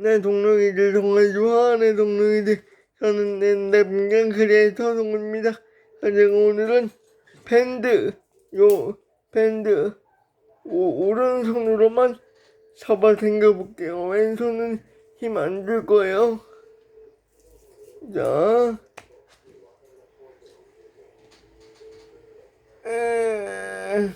내 동료이들 정말 좋아하는 동료이들. 저는 내 남경 크리에이터 동입니다. 제가 오늘은 밴드 요 밴드. 오, 오른손으로만 잡아 당겨볼게요. 왼손은 힘 안 줄 거예요. 자. 에...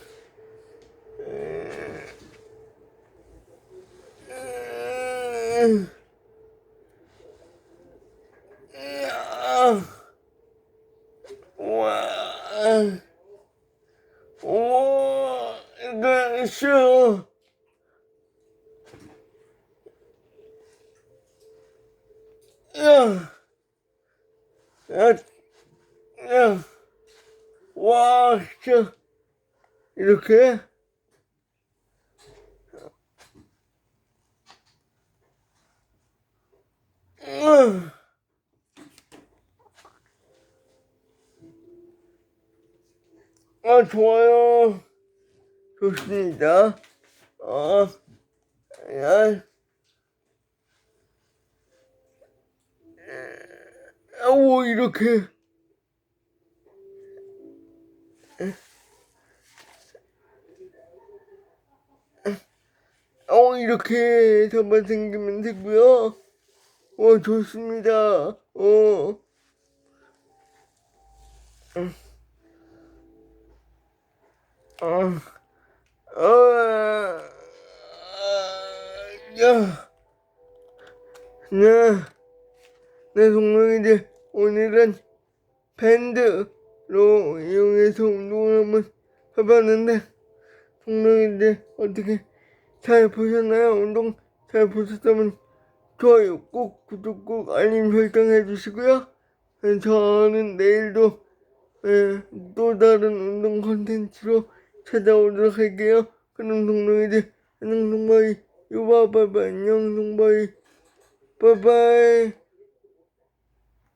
야. 와, 진짜. 이렇게? 음. 아, 좋아요. 좋습니다. 아, 야. 아우, 이렇게. 어, 이렇게 잡아당기면 되고요. 어, 좋습니다. 어. 음. 아, 아, 야, 네, 내 동료이들 오늘은 밴드로 이용해서 운동을 한번 해봤는데 동료이들 어떻게 잘 보셨나요? 운동 잘 보셨다면 좋아요 꼭 구독 꼭 알림 설정 해주시고요. 네, 저는 내일도 네, 또 다른 운동 콘텐츠로 찾아오도록 할게요. 그럼 동료이들. 안녕 동바이. 유바 바이바이. 안녕 동바이. 바이바이